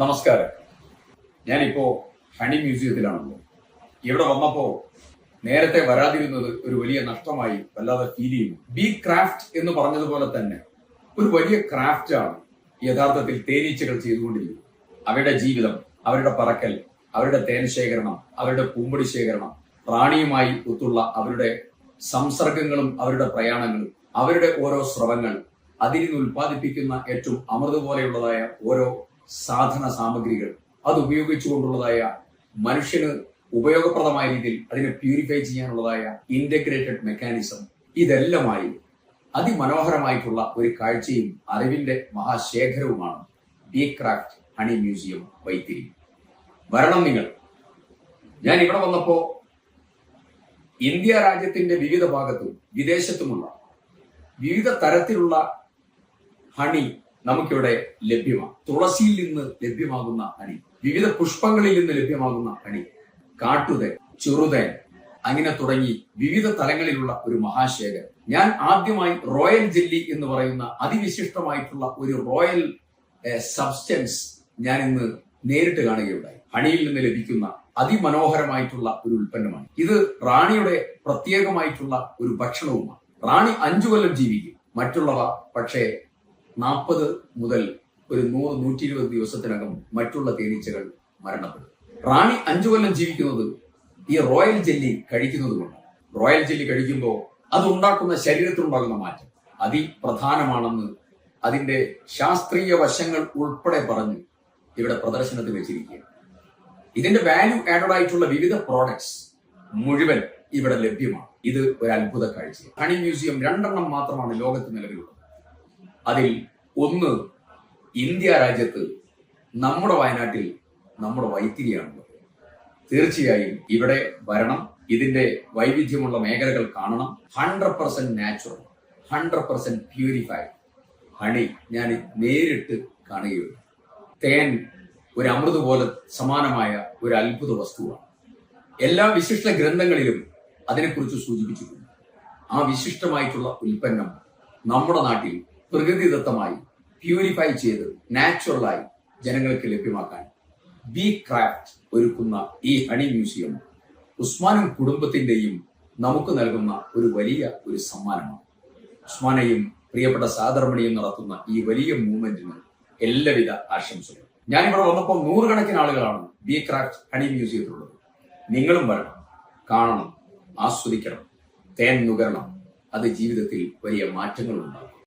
നമസ്കാരം. ഞാനിപ്പോ ഹണി മ്യൂസിയത്തിലാണല്ലോ ഇവിടെ വന്നപ്പോ നേരത്തെ വരാതിരുന്നത് ഒരു വലിയ നഷ്ടമായി വല്ലാതെ ഫീൽ ചെയ്യുന്നു. ബി ക്രാഫ്റ്റ് എന്ന് പറഞ്ഞതുപോലെ തന്നെ ഒരു വലിയ ക്രാഫ്റ്റ് ആണ് യഥാർത്ഥത്തിൽ തേനീച്ചകൾ ചെയ്തുകൊണ്ടിരിക്കുന്നത്. അവരുടെ ജീവിതം അവരുടെ പറക്കൽ അവരുടെ തേൻ ശേഖരണം അവരുടെ പൂമ്പടി ശേഖരണം റാണിയുമായി ഒത്തുള്ള അവരുടെ സംസർഗങ്ങളും അവരുടെ പ്രയാണങ്ങളും അവരുടെ ഓരോ സ്രവങ്ങൾ അതിൽ നിന്ന് ഉൽപ്പാദിപ്പിക്കുന്ന ഏറ്റവും അമൃത് പോലെയുള്ളതായ ഓരോ സാധന സാമഗ്രികൾ. അത് ഉപയോഗിച്ചുകൊണ്ടുള്ളതായ മനുഷ്യന് ഉപയോഗപ്രദമായ രീതിയിൽ അതിനെ പ്യൂരിഫൈ ചെയ്യാനുള്ളതായ ഇന്റഗ്രേറ്റഡ് മെക്കാനിസം ഇതെല്ലാമായി അതിമനോഹരമായിട്ടുള്ള ഒരു കാഴ്ചയും അറിവിന്റെ മഹാശേഖരവുമാണ് bee craft honey museum Vythiri. വരണം നിങ്ങൾ. ഞാൻ ഇവിടെ വന്നപ്പോ ഇന്ത്യ രാജ്യത്തിന്റെ വിവിധ ഭാഗത്തും വിദേശത്തുമുള്ള വിവിധ തരത്തിലുള്ള ഹണി നമുക്കിവിടെ ലഭ്യമാണ് തുളസിയിൽ നിന്ന് ലഭ്യമാകുന്ന ഹണി വിവിധ പുഷ്പങ്ങളിൽ നിന്ന് ലഭ്യമാകുന്ന ഹണി കാട്ടുതേൻ ചെറുതേൻ അങ്ങനെ തുടങ്ങി വിവിധ തലങ്ങളിലുള്ള ഒരു മഹാശേഖരം. ഞാൻ ആദ്യമായി റോയൽ ജെല്ലി എന്ന് പറയുന്ന അതിവിശിഷ്ടമായിട്ടുള്ള ഒരു റോയൽ സബ്സ്റ്റൻസ് ഞാൻ ഇന്ന് നേരിട്ട് കാണുകയുണ്ടായി. ഹണിയിൽ നിന്ന് ലഭിക്കുന്ന അതിമനോഹരമായിട്ടുള്ള ഒരു ഉൽപ്പന്നമാണ്. ഇത് റാണിയുടെ പ്രത്യേകമായിട്ടുള്ള ഒരു ഭക്ഷണവുമാണ്. റാണി അഞ്ചു കൊല്ലം ജീവിക്കും. മറ്റുള്ളവ പക്ഷേ നാൽപ്പത് മുതൽ ഒരു നൂറ് നൂറ്റി ഇരുപത് ദിവസത്തിനകം മറ്റുള്ള തേനീച്ചകൾ മരണപ്പെടും. റാണി അഞ്ചു കൊല്ലം ജീവിക്കുന്നത് ഈ റോയൽ ജെല്ലി കഴിക്കുന്നത് കൊണ്ട് റോയൽ ജെല്ലി കഴിക്കുമ്പോൾ അതുണ്ടാക്കുന്ന ശരീരത്തിലുണ്ടാകുന്ന മാറ്റം അതിപ്രധാനമാണെന്ന് അതിന്റെ ശാസ്ത്രീയ വശങ്ങൾ ഉൾപ്പെടെ പറഞ്ഞ് ഇവിടെ പ്രദർശനത്തിൽ വെച്ചിരിക്കുക ഇതിന്റെ വാല്യൂ ആഡഡ് ആയിട്ടുള്ള വിവിധ പ്രോഡക്ട്സ് മുഴുവൻ ഇവിടെ ലഭ്യമാണ്. ഇത് ഒരു അത്ഭുത കാഴ്ച ഹണി മ്യൂസിയം രണ്ടെണ്ണം മാത്രമാണ് ലോകത്ത് നിലവിലുള്ളത്. അതിൽ ഒന്ന് ഇന്ത്യ രാജ്യത്ത് നമ്മുടെ വയനാട്ടിൽ നമ്മുടെ വൈത്തിരിയാണുള്ളത്. തീർച്ചയായും ഇവിടെ വരണം. ഇതിന്റെ വൈവിധ്യമുള്ള മേഖലകൾ കാണണം. Hundred percent natural hundred percent purified honey ഞാൻ നേരിട്ട് കാണുകയുള്ളൂ. തേൻ ഒരു അമൃത് പോലെ സമാനമായ ഒരു അത്ഭുത വസ്തുവാണ്. എല്ലാ വിശിഷ്ട ഗ്രന്ഥങ്ങളിലും അതിനെക്കുറിച്ച് സൂചിപ്പിച്ചിട്ടുണ്ട്. ആ വിശിഷ്ടമായിട്ടുള്ള ഉൽപ്പന്നം നമ്മുടെ നാട്ടിൽ പ്രകൃതിദത്തമായി പ്യൂരിഫൈ ചെയ്ത് നാച്ചുറലായി ജനങ്ങൾക്ക് ലഭ്യമാക്കാൻ ബി ക്രാഫ്റ്റ് ഒരുക്കുന്ന ഈ ഹണി മ്യൂസിയം ഉസ്മാനും കുടുംബത്തിന്റെയും നമുക്ക് നൽകുന്ന ഒരു വലിയ ഒരു സമ്മാനമാണ്. ഉസ്മാനെയും പ്രിയപ്പെട്ട സാദർമണിയും നടത്തുന്ന ഈ വലിയ മൂവ്മെന്റിന് എല്ലാവിധ ആശംസകളും. ഞാനിവിടെ വന്നപ്പോൾ നൂറുകണക്കിന് ആളുകളാണ് ബി ക്രാഫ്റ്റ് ഹണി മ്യൂസിയത്തിലുള്ളത് നിങ്ങളും വരണം കാണണം ആസ്വദിക്കണം തേൻ നുകരണം. അത് ജീവിതത്തിൽ വലിയ മാറ്റങ്ങൾ ഉണ്ടാകും